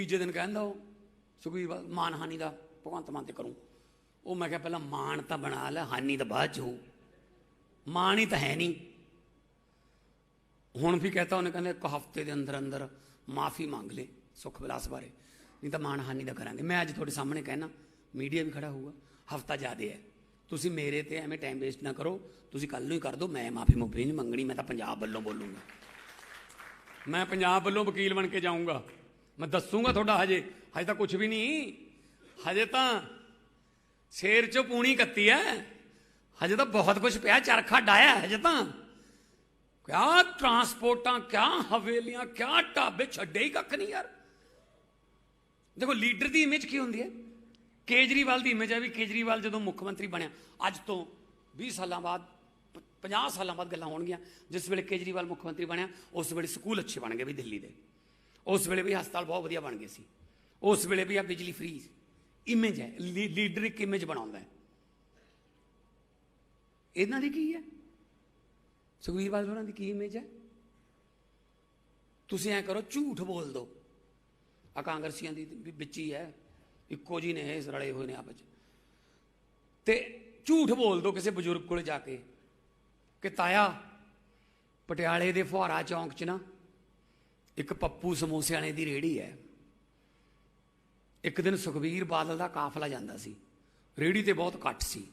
ਤੀਜੇ ਦਿਨ ਕਹਿੰਦਾ ਉਹ, ਸੁਖਬੀਰ ਬਾਦਲ ਮਾਨਹਾਨੀ ਦਾ, ਭਗਵੰਤ ਮਾਨ ਤੇ ਕਰੂੰ। ਉਹ ਮੈਂ ਕਿਹਾ ਪਹਿਲਾਂ ਮਾਨ ਤਾਂ ਬਣਾ ਲੈ, ਹਾਨੀ ਤਾਂ ਬਾਅਦ ਚ ਹੋਊ। ਮਾਨ ਹੀ ਤਾਂ ਹੈ ਨਹੀਂ ਹੁਣ ਵੀ ਕਹਤਾ ਉਹਨੇ, ਕਹਿੰਦੇ ਇੱਕ ਹਫ਼ਤੇ ਦੇ ਅੰਦਰ ਅੰਦਰ ਮਾਫੀ ਮੰਗ ਲੈ ਸੁਖ ਵਿਲਾਸ ਬਾਰੇ। ਨਹੀਂ ਤਾਂ ਮਾਨਹਾਨੀ ਦਾ ਕਰਾਂਗੇ। ਮੈਂ ਅੱਜ ਤੁਹਾਡੇ ਸਾਹਮਣੇ ਕਹਿਣਾ, ਮੀਡੀਆ ਵੀ ਖੜਾ ਹੋਊਗਾ, ਹਫ਼ਤਾ ਜ਼ਿਆਦੇ ਹੈ। ਤੁਸੀਂ ਮੇਰੇ ਤੇ ਐਵੇਂ ਟਾਈਮ ਵੇਸਟ ਨਾ ਕਰੋ, ਤੁਸੀਂ ਕੱਲ ਨੂੰ ਹੀ ਕਰ ਦਿਓ ਮੈਂ ਮਾਫੀ ਮੁਫੀ ਨਹੀਂ ਮੰਗਣੀ, ਮੈਂ ਤਾਂ ਪੰਜਾਬ ਵੱਲੋਂ ਬੋਲੂੰਗਾ। ਮੈਂ ਪੰਜਾਬ ਵੱਲੋਂ ਵਕੀਲ ਬਣ ਕੇ ਜਾਊਂਗਾ। ਮੈਂ ਦੱਸੂਗਾ ਤੁਹਾਡਾ ਹਜੇ। ਹਜੇ ਤਾਂ ਕੁਝ ਵੀ ਨਹੀਂ। ਹਜੇ ਤਾਂ ਸ਼ੇਰ ਚੋਂ ਪੂਣੀ ਕੱਤੀ ਐ। ਹਜੇ ਤਾਂ ਬਹੁਤ ਕੁਝ ਪਿਆ ਚਰਖਾ ਡਾਇਆ ਹਜੇ ਤਾਂ। ਕਿਆ ਟਰਾਂਸਪੋਰਟਾਂ ਕਿਆ ਹਵੇਲੀਆਂ, ਕਿਆ ਢਾਬੇ, ਛੱਡੇ ਹੀ ਕੱਖ ਨਹੀਂ ਯਾਰ। ਦੇਖੋ, ਲੀਡਰ ਦੀ ਇਮੇਜ ਕੀ ਹੁੰਦੀ ਹੈ ਕੇਜਰੀਵਾਲ ਦੀ ਇਮੇਜ ਹੈ ਵੀ ਕੇਜਰੀਵਾਲ ਜਦੋਂ ਮੁੱਖ ਮੰਤਰੀ ਬਣਿਆ, ਅੱਜ ਤੋਂ 20 ਸਾਲਾਂ ਬਾਅਦ, ਪ- 50 ਸਾਲਾਂ ਬਾਅਦ ਗੱਲਾਂ ਹੋਣਗੀਆਂ। ਜਿਸ ਵੇਲੇ ਕੇਜਰੀਵਾਲ ਮੁੱਖ ਮੰਤਰੀ ਬਣਿਆ, ਉਸ ਵੇਲੇ ਸਕੂਲ ਅੱਛੇ ਬਣ ਗਏ ਵੀ ਦਿੱਲੀ ਦੇ। ਉਸ ਵੇਲੇ ਵੀ ਹਸਪਤਾਲ ਬਹੁਤ ਵਧੀਆ ਬਣ ਗਏ ਸੀ। ਉਸ ਵੇਲੇ ਵੀ ਆ ਬਿਜਲੀ ਫ੍ਰੀ ਇਮੇਜ ਹੈ, ਲੀ- ਲੀਡਰ ਇੱਕ ਇਮੇਜ ਬਣਾਉਂਦਾ ਹੈ। ਇਹਨਾਂ ਦੀ ਕੀ ਹੈ? ਸੁਖਬੀਰ ਬਾਦਲ ਹੋਰਾਂ ਦੀ ਕੀ ਇਮੇਜ ਹੈ? ਤੁਸੀਂ ਐ ਕਰੋ, ਝੂਠ ਬੋਲ ਦਿਓ ਆ ਕਾਂਗਰਸੀਆਂ ਦੀ ਵੀ ਵਿੱਚ ਹੀ ਹੈ। ਇੱਕੋ ਜੀ ਨੇ ਇਹ ਰਲੇ ਹੋਏ ਨੇ ਆਪਸ ਚ। ਤੇ ਝੂਠ ਬੋਲ ਦਿਓ ਕਿਸੇ ਬਜ਼ੁਰਗ ਕੋਲ ਜਾ ਕੇ ਕਿ ਤਾਇਆ, ਪਟਿਆਲੇ ਦੇ ਫੁਹਾਰਾ ਚੌਂਕ 'ਚ ਨਾ ਇੱਕ ਪੱਪੂ ਸਮੋਸੇ ਵਾਲੇ ਦੀ ਰੇੜੀ ਹੈ। ਇੱਕ ਦਿਨ ਸੁਖਬੀਰ ਬਾਦਲ ਦਾ ਕਾਫਲਾ ਜਾਂਦਾ ਸੀ। ਰੇੜੀ ਤੇ ਬਹੁਤ ਘੱਟ ਸੀ।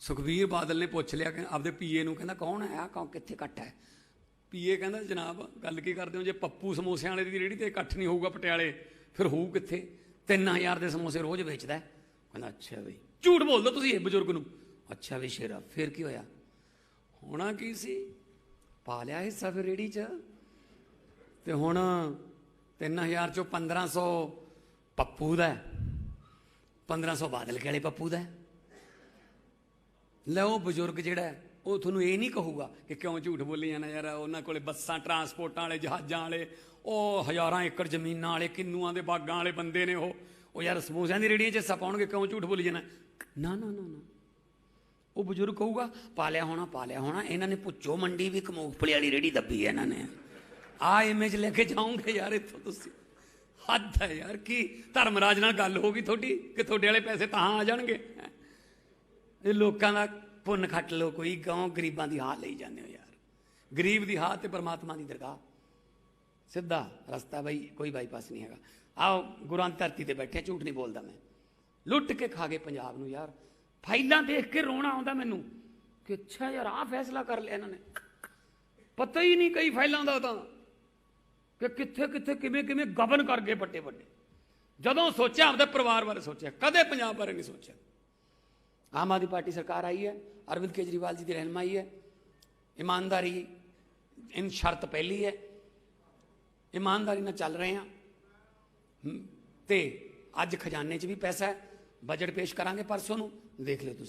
ਸੁਖਬੀਰ ਬਾਦਲ ਨੇ ਪੁੱਛ ਲਿਆ ਕਿ ਆਪਦੇ ਪੀਏ ਨੂੰ ਕਹਿੰਦਾ, ਕੌਣ ਹੈ? ਆ ਕੌਣ ਕਿੱਥੇ ਘੱਟ ਹੈ? ਪੀਏ ਕਹਿੰਦਾ, ਜਨਾਬ, ਗੱਲ ਕੀ ਕਰਦੇ ਹੋ? ਜੇ ਪੱਪੂ ਸਮੋਸਿਆਂ ਵਾਲੇ ਦੀ ਰੇੜੀ ਤੇ ਇਕੱਠ ਨਹੀਂ ਹੋਊਗਾ ਪਟਿਆਲੇ, ਫਿਰ ਹੋਊ ਕਿੱਥੇ? 3000 ਦੇ ਸਮੋਸੇ ਰੋਜ਼ ਵੇਚਦਾ ਕਹਿੰਦਾ, ਅੱਛਾ ਬਈ, ਝੂਠ ਬੋਲਦਾ ਤੁਸੀਂ ਇਹ ਬਜ਼ੁਰਗ ਨੂੰ? ਅੱਛਾ ਵੀ ਸ਼ੇਰਾ, ਫਿਰ ਕੀ ਹੋਇਆ? ਹੋਣਾ ਕੀ ਸੀ? ਪਾ ਲਿਆ ਹਿੱਸਾ ਫਿਰ ਰੇੜੀ 'ਚ? ਤੇ ਹੁਣ 3000 ਚੋਂ 1500 ਪੱਪੂ ਦਾ ਹੈ। 1500 ਬਾਦਲ ਕੇ ਵਾਲੇ ਪੱਪੂ ਦਾ ਲੈ ਉਹ ਬਜ਼ੁਰਗ ਜਿਹੜਾ ਉਹ ਤੁਹਾਨੂੰ ਇਹ ਨਹੀਂ ਕਹੂਗਾ ਕਿ ਕਿਉਂ ਝੂਠ ਬੋਲੀ ਜਾਂਦਾ ਯਾਰ, ਉਹਨਾਂ ਕੋਲੇ ਬੱਸਾਂ, ਟਰਾਂਸਪੋਰਟਾਂ ਵਾਲੇ, ਜਹਾਜ਼ਾਂ ਵਾਲੇ, ਉਹ ਹਜ਼ਾਰਾਂ ਏਕੜ ਜ਼ਮੀਨਾਂ ਵਾਲੇ, ਕਿੰਨੂਆਂ ਦੇ ਬਾਗਾਂ ਵਾਲੇ ਬੰਦੇ ਨੇ ਉਹ। ਉਹ ਯਾਰ ਸਮੋਸਿਆਂ ਦੀ ਰੇੜੀਆਂ 'ਚ ਹਿੱਸਾ ਪਾਉਣਗੇ, ਕਿਉਂ ਝੂਠ ਬੋਲੀ ਜਾਣਾ ਨਾ ਨਾ ਨਾ ਨਾ। ਉਹ ਬਜ਼ੁਰਗ ਕਹੂਗਾ, ਪਾਲਿਆ ਹੋਣਾ ਪਾਲਿਆ ਹੋਣਾ, ਇਹਨਾਂ ਨੇ ਪੁੱਛੋ, ਮੰਡੀ ਵੀ ਇੱਕ ਮੂੰਗਫਲੀ ਵਾਲੀ ਰੇੜੀ ਦੱਬੀ ਹੈ ਇਹਨਾਂ ਨੇ। ਆ ਇਮੇਜ ਲੈ ਕੇ ਜਾਓਗੇ ਯਾਰ ਇੱਥੋਂ ਤੁਸੀਂ। ਹੱਦ ਹੈ ਯਾਰ, ਕੀ ਧਰਮਰਾਜ ਨਾਲ ਗੱਲ ਹੋ ਗਈ ਤੁਹਾਡੀ? ਕਿ ਤੁਹਾਡੇ ਵਾਲੇ ਪੈਸੇ ਤਾਂ ਆ ਜਾਣਗੇ? ਇਹ ਲੋਕਾਂ ਦਾ ਪੁੰਨ ਖੱਟ ਲੋ ਕੋਈ ਗਾਂ ਗਰੀਬਾਂ ਦੀ ਹਾਲ ਲਈ ਜਾਂਦੇ ਹੋ ਯਾਰ। ਗਰੀਬ ਦੀ ਹਾਲ ਤੇ ਪਰਮਾਤਮਾ ਦੀ ਦਰਗਾਹ। ਸਿੱਧਾ ਰਸਤਾ ਬਈ, ਕੋਈ ਬਾਈਪਾਸ ਨਹੀਂ ਹੈਗਾ। ਆਓ, ਗੁਰਾਂ ਧਰਤੀ ਤੇ ਬੈਠੇ, ਝੂਠ ਨਹੀਂ ਬੋਲਦਾ ਮੈਂ। ਲੁੱਟ ਕੇ ਖਾ ਗਏ ਪੰਜਾਬ ਨੂੰ ਯਾਰ। ਫਾਈਲਾਂ ਦੇਖ ਕੇ ਰੋਣਾ ਆਉਂਦਾ ਮੈਨੂੰ। ਕਿ ਅੱਛਾ ਯਾਰ, ਆਹ ਫੈਸਲਾ ਕਰ ਲਿਆ ਇਹਨਾਂ ਨੇ। ਪਤਾ ਹੀ ਨਹੀਂ ਕਈ ਫਾਈਲਾਂ ਦਾ ਤਾਂ। ਕਿ ਕਿੱਥੇ ਕਿੱਥੇ ਕਿਵੇਂ ਕਿਵੇਂ ਗਬਨ ਕਰ ਗਏ ਵੱਡੇ ਵੱਡੇ। ਜਦੋਂ ਸੋਚਿਆ ਆਪਦੇ ਪਰਿਵਾਰ ਬਾਰੇ ਸੋਚਿਆ। ਕਦੇ ਪੰਜਾਬ ਬਾਰੇ ਨਹੀਂ ਸੋਚਿਆ। ਆਮ ਆਦਮੀ ਪਾਰਟੀ ਸਰਕਾਰ ਆਈ ਹੈ ਅਰਵਿੰਦ ਕੇਜਰੀਵਾਲ ਜੀ ਦੀ ਰਹਿਨਮਾਈ ਹੈ। ਇਮਾਨਦਾਰੀ ਇਨ ਸ਼ਰਤ ਪਹਿਲੀ ਹੈ। ਇਮਾਨਦਾਰੀ ਨਾਲ ਚੱਲ ਰਹੇ ਹਾਂ। ਹਮ, ਤੇ ਅੱਜ ਖਜ਼ਾਨੇ 'ਚ ਵੀ ਪੈਸਾ ਹੈ। ਬਜਟ ਪੇਸ਼ ਕਰਾਂਗੇ ਪਰਸੋਂ ਨੂੰ। ਦੇਖ ਲਿਓ ਤੁਸੀਂ।